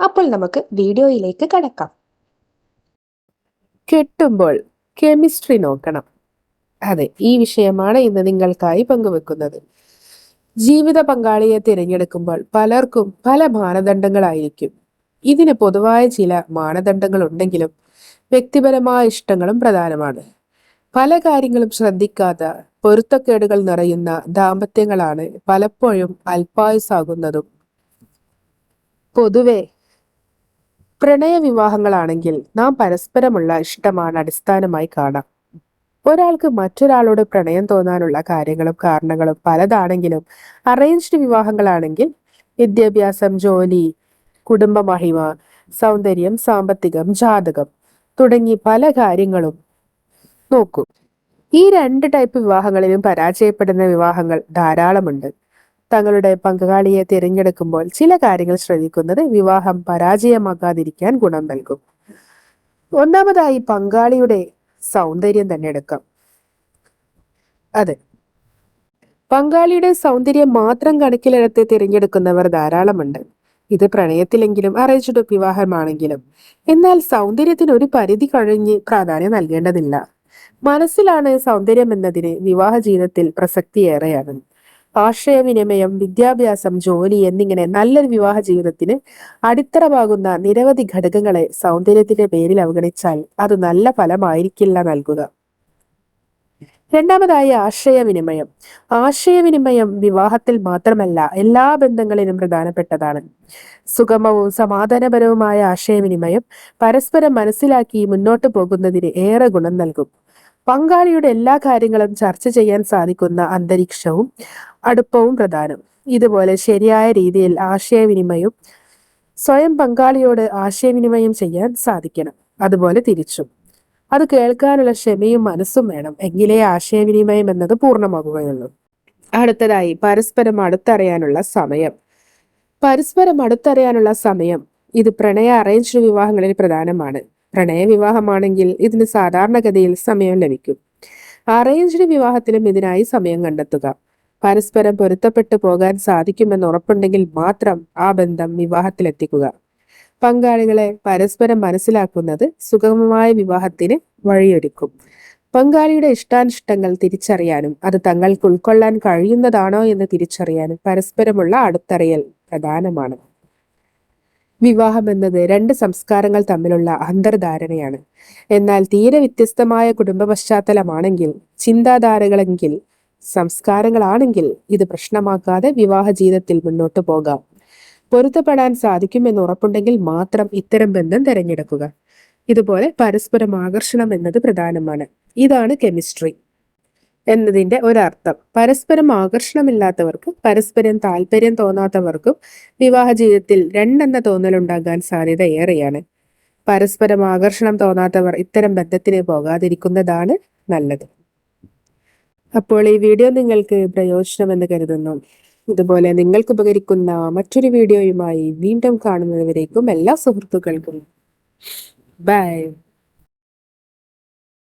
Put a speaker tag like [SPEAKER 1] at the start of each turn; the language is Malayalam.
[SPEAKER 1] അപ്പോൾ നമുക്ക് വീഡിയോയിലേക്ക് കടക്കാം.
[SPEAKER 2] കെട്ടുമ്പോൾ കെമിസ്ട്രി നോക്കണം. അതെ ഈ വിഷയമാണ് ഇന്ന് നിങ്ങൾക്കായി പങ്കുവെക്കുന്നത്. ജീവിത പങ്കാളിയെ തിരഞ്ഞെടുക്കുമ്പോൾ പലർക്കും പല മാനദണ്ഡങ്ങളായിരിക്കും. ഇതിന് പൊതുവായ ചില മാനദണ്ഡങ്ങൾ ഉണ്ടെങ്കിലും വ്യക്തിപരമായ ഇഷ്ടങ്ങളും പ്രധാനമാണ്. പല കാര്യങ്ങളും ശ്രദ്ധിക്കാത്ത പൊരുത്തക്കേടുകൾ നിറയുന്ന ദാമ്പത്യങ്ങളാണ് പലപ്പോഴും അല്പായുസാകുന്നതും പൊതുവെ പ്രണയ വിവാഹങ്ങളാണെങ്കിൽ നാം പരസ്പരമുള്ള ഇഷ്ടമാണ് അടിസ്ഥാനമായി കാണാം. ഒരാൾക്ക് മറ്റൊരാളോട് പ്രണയം തോന്നാനുള്ള കാര്യങ്ങളും കാരണങ്ങളും പലതാണെങ്കിലും അറേഞ്ച്ഡ് വിവാഹങ്ങളാണെങ്കിൽ വിദ്യാഭ്യാസം ജോലി കുടുംബമഹിമ സൗന്ദര്യം സാമ്പത്തികം ജാതകം തുടങ്ങി പല കാര്യങ്ങളും നോക്കൂ. ഈ രണ്ട് ടൈപ്പ് വിവാഹങ്ങളിലും പരാജയപ്പെടുന്ന വിവാഹങ്ങൾ ധാരാളമുണ്ട്. തങ്ങളുടെ പങ്കാളിയെ തിരഞ്ഞെടുക്കുമ്പോൾ ചില കാര്യങ്ങൾ ശ്രദ്ധിക്കുന്നത് വിവാഹം പരാജയമാക്കാതിരിക്കാൻ ഗുണം നൽകും. ഒന്നാമതായി പങ്കാളിയുടെ സൗന്ദര്യം തന്നെ എടുക്കാം. അതെ. പങ്കാളിയുടെ സൗന്ദര്യം മാത്രം കണക്കിലെടുത്ത് തിരഞ്ഞെടുക്കുന്നവർ ധാരാളമുണ്ട്. ഇത് പ്രണയത്തിലെങ്കിലും അറേഞ്ച്ഡ് വിവാഹമാണെങ്കിലും. എന്നാൽ സൗന്ദര്യത്തിന് ഒരു പരിധി കഴിഞ്ഞ് പ്രാധാന്യം നൽകേണ്ടതില്ല. മനസ്സിലാണ് സൗന്ദര്യം എന്നതിന് വിവാഹ ജീവിതത്തിൽ പ്രസക്തിയേറെയാണ് ആശയവിനിമയം വിദ്യാഭ്യാസം ജോലി എന്നിങ്ങനെ നല്ലൊരു വിവാഹ ജീവിതത്തിന് അടിത്തറമാകുന്ന നിരവധി ഘടകങ്ങളെ സൗന്ദര്യത്തിന്റെ പേരിൽ അവഗണിച്ചാൽ അത് നല്ല ഫലമായിരിക്കില്ല നൽകുക. രണ്ടാമതായി ആശയവിനിമയം. ആശയവിനിമയം വിവാഹത്തിൽ മാത്രമല്ല എല്ലാ ബന്ധങ്ങളിലും പ്രധാനപ്പെട്ടതാണ്. സുഗമവും സമാധാനപരവുമായ ആശയവിനിമയം പരസ്പരം മനസ്സിലാക്കി മുന്നോട്ട് പോകുന്നതിന് ഏറെ ഗുണം നൽകും. പങ്കാളിയുടെ എല്ലാ കാര്യങ്ങളും ചർച്ച ചെയ്യാൻ സാധിക്കുന്ന അന്തരീക്ഷവും അടുപ്പവും പ്രധാനം. ഇതുപോലെ ശരിയായ രീതിയിൽ ആശയവിനിമയം സ്വയം പങ്കാളിയോട് ആശയവിനിമയം ചെയ്യാൻ സാധിക്കണം. അതുപോലെ തിരിച്ചും. അത് കേൾക്കാനുള്ള ക്ഷമയും മനസ്സും വേണം. എങ്കിലേ ആശയവിനിമയം എന്നത് പൂർണമാകുകയുള്ളൂ. അടുത്തതായി പരസ്പരം അടുത്തറിയാനുള്ള സമയം. പരസ്പരം അടുത്തറിയാനുള്ള സമയം ഇത് പ്രണയ അറേഞ്ച്ഡ് വിവാഹങ്ങളിൽ പ്രധാനമാണ്. പ്രണയ വിവാഹമാണെങ്കിൽ ഇതിന് സാധാരണഗതിയിൽ സമയം ലഭിക്കും. അറേഞ്ച്ഡ് വിവാഹത്തിലും ഇതിനായി സമയം കണ്ടെത്തുക. പരസ്പരം പൊരുത്തപ്പെട്ടു പോകാൻ സാധിക്കുമെന്ന് ഉറപ്പുണ്ടെങ്കിൽ മാത്രം ആ ബന്ധം വിവാഹത്തിലെത്തിക്കുക. പങ്കാളികളെ പരസ്പരം മനസ്സിലാക്കുന്നത് സുഗമമായ വിവാഹത്തിന് വഴിയൊരുക്കും. പങ്കാളിയുടെ ഇഷ്ടാനിഷ്ടങ്ങൾ തിരിച്ചറിയാനും അത് തങ്ങൾക്ക് ഉൾക്കൊള്ളാൻ കഴിയുന്നതാണോ എന്ന് തിരിച്ചറിയാനും പരസ്പരമുള്ള അടുത്തറിയൽ പ്രധാനമാണ്. വിവാഹം എന്നത് രണ്ട് സംസ്കാരങ്ങൾ തമ്മിലുള്ള അന്തർധാരണയാണ്. എന്നാൽ തീരെ വ്യത്യസ്തമായ കുടുംബ പശ്ചാത്തലമാണെങ്കിൽ ചിന്താധാരകളെങ്കിൽ സംസ്കാരങ്ങളാണെങ്കിൽ ഇത് പ്രശ്നമാക്കാതെ വിവാഹ ജീവിതത്തിൽ മുന്നോട്ട് പോകാം. പൊരുത്തപ്പെടാൻ സാധിക്കുമെന്ന് ഉറപ്പുണ്ടെങ്കിൽ മാത്രം ഇത്തരം ബന്ധം തിരഞ്ഞെടുക്കുക. ഇതുപോലെ പരസ്പരം ആകർഷണം എന്നത് പ്രധാനമാണ്. ഇതാണ് കെമിസ്ട്രി. എന്നതിന്റെ ഒരർത്ഥം. പരസ്പരം ആകർഷണമില്ലാത്തവർക്കും പരസ്പരം താല്പര്യം തോന്നാത്തവർക്കും വിവാഹ ജീവിതത്തിൽ രണ്ടെന്ന തോന്നലുണ്ടാകാൻ സാധ്യത ഏറെയാണ്. പരസ്പരം ആകർഷണം തോന്നാത്തവർ ഇത്തരം ബന്ധത്തിന് പോകാതിരിക്കുന്നതാണ് നല്ലത്. അപ്പോൾ ഈ വീഡിയോ നിങ്ങൾക്ക് പ്രയോജനമെന്ന് കരുതുന്നു. ഇതുപോലെ നിങ്ങൾക്ക് ഉപകരിക്കുന്ന മറ്റൊരു വീഡിയോയുമായി വീണ്ടും കാണുന്നതുവരേക്കും എല്ലാ സുഹൃത്തുക്കൾക്കും. ബൈ.